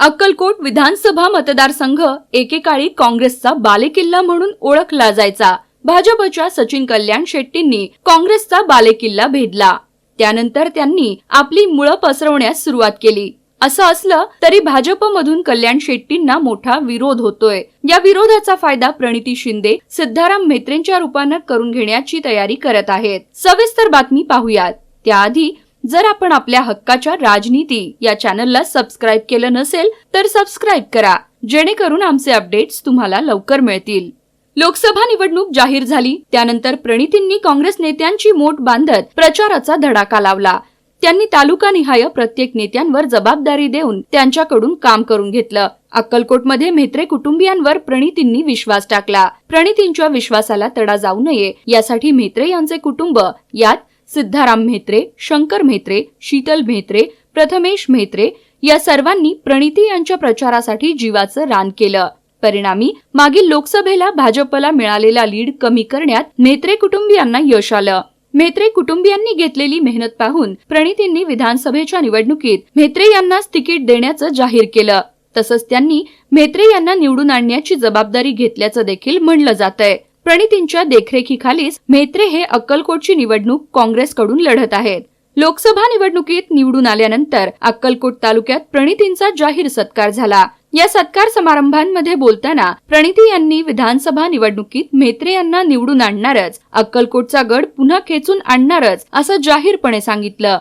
अक्कलकोट विधानसभा मतदारसंघ एकेकाळी काँग्रेसचा बालेकिल्ला म्हणून ओळखला जायचा. भाजपच्या सचिन कल्याण शेट्टींनी काँग्रेसचा बालेकिल्ला भेदला. त्यानंतर त्यांनी आपली मुळं पसरवण्यास सुरुवात केली. असं असलं तरी भाजपमधून कल्याण शेट्टींना मोठा विरोध होतोय. या विरोधाचा फायदा प्रणिती शिंदे सिद्धाराम म्हेत्रेंच्या रूपानं करून घेण्याची तयारी करत आहेत. सविस्तर बातमी पाहूयात. त्याआधी जर आपण आपल्या हक्काच्या राजनीती या चॅनलला सबस्क्राईब केलं नसेल तर सबस्क्राईब करा जेणेकरून आमचे अपडेट्स तुम्हाला लवकर मिळतील. लोकसभा निवडणूक जाहीर झाली त्यानंतर प्रणितींनी काँग्रेस नेत्यांची मोठ बांधत प्रचाराचा धडाका लावला. त्यांनी तालुकानिहाय प्रत्येक नेत्यांवर जबाबदारी देऊन त्यांच्याकडून काम करून घेतलं. अक्कलकोटमध्ये म्हेत्रे कुटुंबियांवर प्रणितींनी विश्वास टाकला. प्रणितींच्या विश्वासाला तडा जाऊ नये यासाठी म्हेत्रे यांचे कुटुंब यात सिद्धाराम म्हेत्रे शंकर म्हेत्रे शीतल म्हेत्रे प्रथमेश म्हेत्रे या सर्वांनी प्रणिती यांच्या प्रचारासाठी जीवाचं रान केलं. परिणामी मागील लोकसभेला भाजपला मिळालेला लीड कमी करण्यात म्हेत्रे कुटुंबियांना यश आलं. म्हेत्रे कुटुंबियांनी घेतलेली मेहनत पाहून प्रणितींनी विधानसभेच्या निवडणुकीत म्हेत्रे यांनाच तिकीट देण्याचं जाहीर केलं. तसंच त्यांनी म्हेत्रे यांना निवडून आणण्याची जबाबदारी घेतल्याचं देखील म्हणलं जात आहे प्रणितींच्या देखरेखीखालीच म्हेत्रे हे अक्कलकोटची निवडणूक काँग्रेसकडून लढत आहेत. लोकसभा निवडणुकीत निवडून आल्यानंतर अक्कलकोट तालुक्यात प्रणितींचा जाहीर सत्कार झाला. या सत्कार समारंभांमध्ये बोलताना प्रणिती यांनी विधानसभा निवडणुकीत म्हेत्रे यांना निवडून आणणारच अक्कलकोटचा गड पुन्हा खेचून आणणारच असं जाहीरपणे सांगितलं.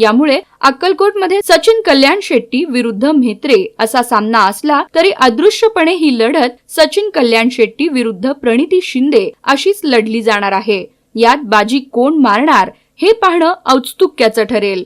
यामुळे अक्कलकोटमध्ये सचिन कल्याण शेट्टी विरुद्ध म्हेत्रे असा सामना असला तरी अदृश्यपणे ही लढत सचिन कल्याण शेट्टी विरुद्ध प्रणिती शिंदे अशीच लढली जाणार आहे. यात बाजी कोण मारणार हे पाहणं औत्सुक्याचं ठरेल.